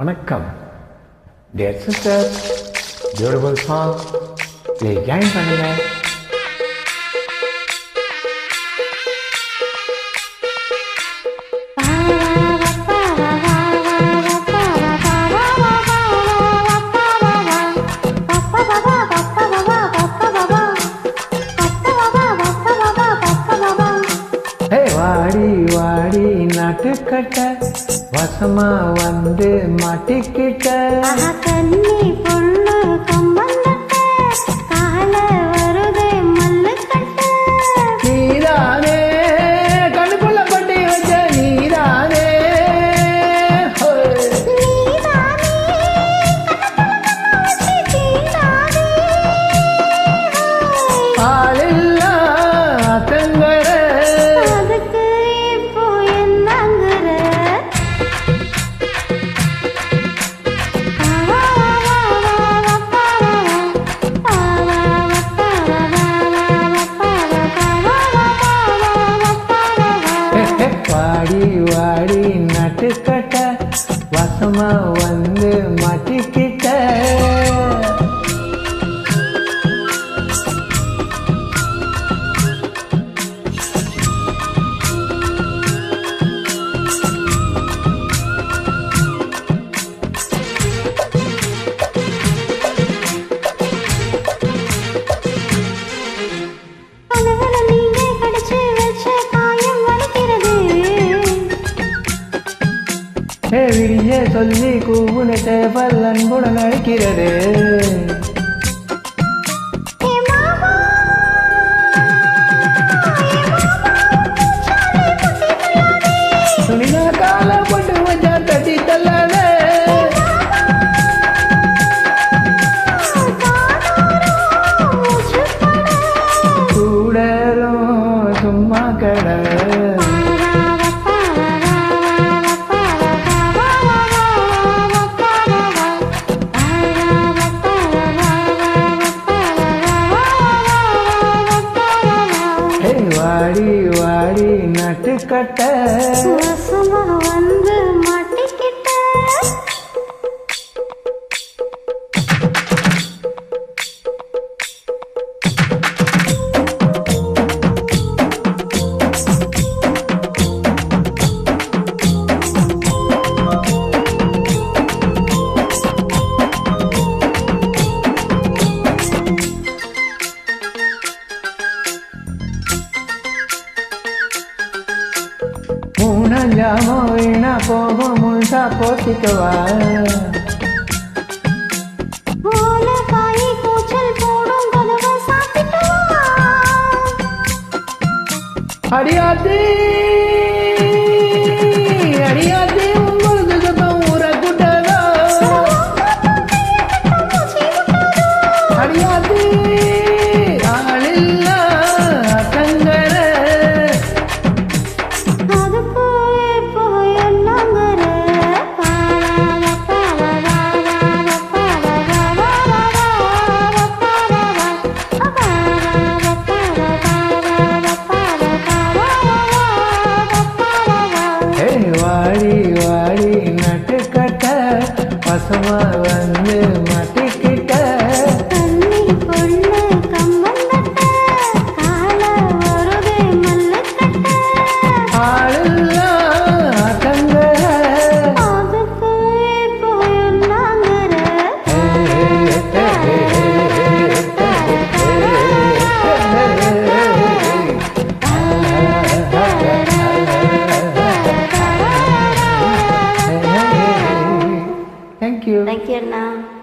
வணக்கம். Dear sister beautiful song please join பண்ணுங்க வாடி நாட்டுக்கட்ட வசமா வந்து மாட்டிக்கிட்ட. கண்ணி நீதானே நட்டுக்கட்ட வசமா வந்து மாட்டிக்கிட்ட. check விடிய சொல்லி கூவுனட்ட பல்லன்புடன் அழைக்கிறது. நட்டுக்கட்ட மூணஞ்சாமோ வீணா போகும் முழுசா போத்திக்கவா ஓலக்காய் கூச்சல் போடும் கதவை சாத்திட்டு வா. அடியாத்தி அடியாத்தி பசமா வந்து thank you. Thank you Anna.